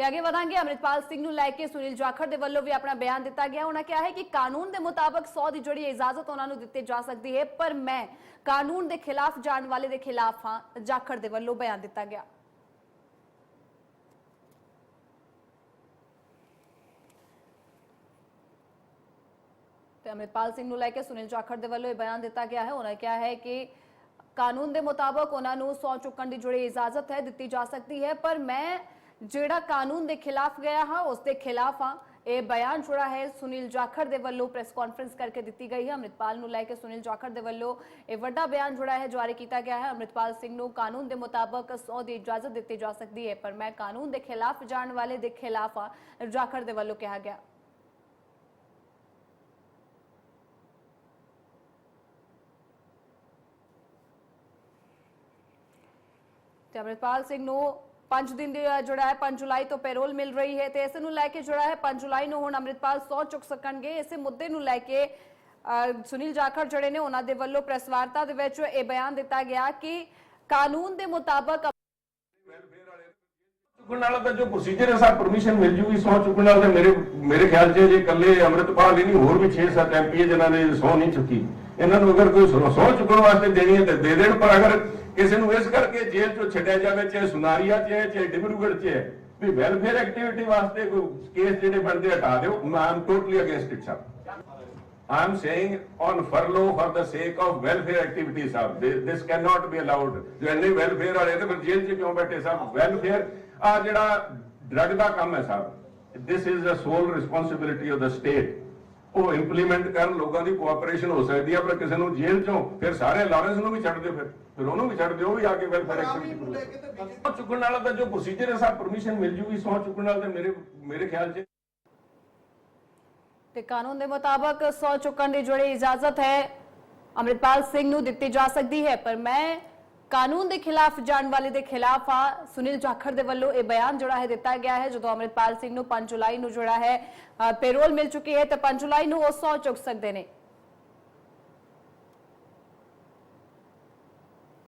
ਤੇ ਅੱਗੇ ਵਧਾਂਗੇ। ਅਮਰਿਤਪਾਲ ਸਿੰਘ ਨੂੰ ਲੈ ਕੇ ਸੁਨੀਲ ਜਾਖੜ ਦੇ ਵੱਲੋਂ ਵੀ ਆਪਣਾ ਬਿਆਨ ਦਿੱਤਾ ਗਿਆ। ਉਹਨਾਂ ਕਿਹਾ ਹੈ ਕਿ ਕਾਨੂੰਨ ਦੇ ਮੁਤਾਬਕ 100 ਦੀ ਜਿਹੜੀ ਇਜਾਜ਼ਤ ਉਹਨਾਂ ਨੂੰ ਦਿੱਤੀ ਜਾ ਸਕਦੀ ਹੈ, ਪਰ ਮੈਂ ਕਾਨੂੰਨ ਦੇ ਖਿਲਾਫ ਜਾਣ ਵਾਲੇ ਦੇ ਖਿਲਾਫ ਹਾਂ, ਜਾਖੜ ਦੇ ਵੱਲੋਂ ਬਿਆਨ ਦਿੱਤਾ ਗਿਆ। ਤੇ ਅਮਰਿਤਪਾਲ ਸਿੰਘ ਨੂੰ ਲੈ ਕੇ ਸੁਨੀਲ ਜਾਖੜ ਦੇ ਵੱਲੋਂ ਇਹ ਬਿਆਨ ਦਿੱਤਾ ਗਿਆ ਹੈ। ਉਹਨਾਂ ਕਿਹਾ ਹੈ ਕਿ ਕਾਨੂੰਨ ਦੇ ਮੁਤਾਬਕ ਉਹਨਾਂ ਨੂੰ ਸੌ ਚੁੱਕਣ ਦੀ ਜਿਹੜੀ ਇਜਾਜ਼ਤ ਹੈ, ਦਿੱਤੀ ਜਾ ਸਕਦੀ ਹੈ, ਪਰ ਮੈਂ ਜਿਹੜਾ ਕਾਨੂੰਨ ਦੇ ਖਿਲਾਫ ਗਿਆ ਹਾਂ, ਉਸ ਦੇ ਖਿਲਾਫ ਹਾਂ। ਇਹ ਬਿਆਨ ਜਿਹੜਾ ਹੈ, ਸੁਨੀਲ ਜਾਖੜ ਦੇ ਵੱਲੋਂ ਪ੍ਰੈਸ ਕਾਨਫਰੰਸ ਕਰਕੇ ਦਿੱਤੀ ਗਈ ਹੈ। ਅਮਰਿਤਪਾਲ ਨੂੰ ਲੈ ਕੇ ਸੁਨੀਲ ਜਾਖੜ ਦੇ ਵੱਲੋਂ ਇਹ ਵੱਡਾ ਬਿਆਨ ਜਿਹੜਾ ਹੈ, ਜਾਰੀ ਕੀਤਾ ਗਿਆ ਹੈ। ਅਮਰਿਤਪਾਲ ਸਿੰਘ ਨੂੰ ਕਾਨੂੰਨ ਦੇ ਮੁਤਾਬਕ ਸੌ ਦੀ ਇਜਾਜ਼ਤ ਦਿੱਤੀ ਜਾ ਸਕਦੀ ਹੈ, ਪਰ ਮੈਂ ਕਾਨੂੰਨ ਦੇ ਖਿਲਾਫ ਜਾਣ ਵਾਲੇ ਦੇ ਖਿਲਾਫ ਹਾਂ, ਜਾਖੜ ਦੇ ਵੱਲੋਂ ਕਿਹਾ ਗਿਆ। ਤੇ ਅਮਰਿਤਪਾਲ ਸਿੰਘ ਨੂੰ 5 ਦਿਨ ਦੀ ਜਿਹੜਾ ਹੈ 5 ਜੁਲਾਈ ਤੋਂ ਪੈਰੋਲ ਮਿਲ ਰਹੀ ਹੈ ਤੇ ਇਸ ਨੂੰ ਲੈ ਕੇ ਜਿਹੜਾ ਹੈ 5 ਜੁਲਾਈ ਨੂੰ ਹੁਣ ਅਮਰਿਤਪਾਲ 100 ਚੁੱਕ ਸਕਣਗੇ। ਇਸੇ ਮੁੱਦੇ ਨੂੰ ਲੈ ਕੇ ਸੁਨੀਲ ਜਾਖੜ ਜਿਹੜੇ ਨੇ ਉਹਨਾਂ ਦੇ ਵੱਲੋਂ ਪ੍ਰੈਸ ਵਾਰਤਾ ਦੇ ਵਿੱਚ ਇਹ ਬਿਆਨ ਦਿੱਤਾ ਗਿਆ ਕਿ ਕਾਨੂੰਨ ਦੇ ਮੁਤਾਬਕ ਚੁੱਕਣ ਵਾਲਾ ਤਾਂ ਜੋ ਪ੍ਰੋਸੀਜਰ ਹੈ ਸਭ ਪਰਮਿਸ਼ਨ ਮਿਲ ਜੂਗੀ, ਸੌ ਚੁੱਕਣ ਵਾਲਾ ਤਾਂ ਮੇਰੇ ਮੇਰੇ ਖਿਆਲ 'ਚ ਜੇ ਇਕੱਲੇ ਅੰਮ੍ਰਿਤਪਾਲ ਹੀ ਨਹੀਂ, ਹੋਰ ਵੀ 6-7 ਐਮਪੀ ਜਿਨ੍ਹਾਂ ਨੇ ਸੌ ਨਹੀਂ ਚੁੱਕੀ। ਇਹਨਾਂ ਨੂੰ ਅਗਰ ਕੋਈ ਸੌ ਚੁੱਕਣ ਵਾਸਤੇ ਦੇਣੀ ਹੈ ਤੇ ਦੇ ਦੇਣ, ਪਰ ਅਗਰ ਕਿਸੇ ਨੂੰ ਇਸ ਕਰਕੇ ਜੇਲ੍ਹ ਚੋਂ ਛੱਡਿਆ ਜਾਵੇ ਚਾਹੇ ਸੁਨਾਰੀਆ ਚ ਹੈ ਚਾਹੇ ਡਿਬਰੂਗੜ੍ਹ ਚ ਹੈ ਵੀ ਵੈਲਫੇਅਰ ਐਕਟੀਵਿਟੀ ਵਾਸਤੇ ਕੋਈ ਕੇਸ ਜਿਹੜੇ ਬਣਦੇ ਹਟਾ ਦਿਓ I am totally against it sir I am saying on furlough for the sake of welfare activity Sahib this can not be allowed ਜੇ ਨਹੀਂ ਵੈਲਫੇਅਰ ਵਾਲੇ ਤੇ ਫਿਰ ਜੇਲ੍ਹ ਚ ਕਿਉਂ ਬੈਠੇ ਸਾਹਿਬ ਵੈਲਫੇਅਰ ਆ ਜਿਹੜਾ ਡਰਗ ਦਾ ਕੰਮ ਹੈ ਸਾਹਿਬ this is the sole responsibility of the state ਉਹ ਇੰਪਲੀਮੈਂਟ ਕਰਨ ਲੋਕਾਂ ਦੀ ਕੋਆਪਰੇਸ਼ਨ ਹੋ ਸਕਦੀ ਹੈ ਪਰ ਕਿਸੇ ਨੂੰ ਜੇਲ੍ਹ 'ਚੋਂ ਫਿਰ ਸਾਰੇ ਲਾਰੈਂਸ ਨੂੰ ਵੀ ਛੱਡ ਦਿਓ ਫਿਰ। ਫਿਰ ਉਹਨੂੰ ਵੀ ਛੱਡ ਦਿਓ ਉਹ ਵੀ ਆ ਕੇ ਵੈਲਫੇਅਰ ਐਕਟੀਵਿਟੀ ਕਰੋ ਚੁੱਕਣ ਵਾਲਾ ਤਾਂ ਜੋ ਪ੍ਰੋਸੀਜਰ ਹੈ ਸਰ ਪਰਮਿਸ਼ਨ ਮਿਲ ਜੂਗੀ ਸੌ ਚੁੱਕਣ ਵਾਲਾ ਤਾਂ ਮੇਰੇ ਮੇਰੇ ਖਿਆਲ 'ਚ। ਤੇ ਕਾਨੂੰਨ ਦੇ ਮੁਤਾਬਕ 100 ਚੁੱਕਣ ਦੀ ਜਿਹੜੀ ਇਜਾਜ਼ਤ ਹੈ। ਅਮਰਿਤਪਾਲ ਸਿੰਘ ਨੂੰ ਦਿੱਤੀ ਜਾ ਸਕਦੀ ਹੈ ਪਰ ਮੈਂ ਕਾਨੂੰਨ ਦੇ ਖਿਲਾਫ ਜਾਣ ਵਾਲੇ ਦੇ ਖਿਲਾਫ ਆ। ਸੁਨੀਲ ਜਾਖੜ ਦੇ ਵੱਲੋਂ ਇਹ ਬਿਆਨ ਜਿਹੜਾ ਹੈ ਦਿੱਤਾ ਗਿਆ ਹੈ, ਜਦੋਂ ਅਮਰਿਤਪਾਲ ਸਿੰਘ ਨੂੰ 5 ਜੁਲਾਈ ਨੂੰ ਜਿਹੜਾ ਹੈ ਪੈਰੋਲ ਮਿਲ ਚੁੱਕੀ ਹੈ, ਤਾਂ 5 ਜੁਲਾਈ ਨੂੰ ਉਹ 100 ਚੁੱਕ ਸਕਦੇ ਨੇ।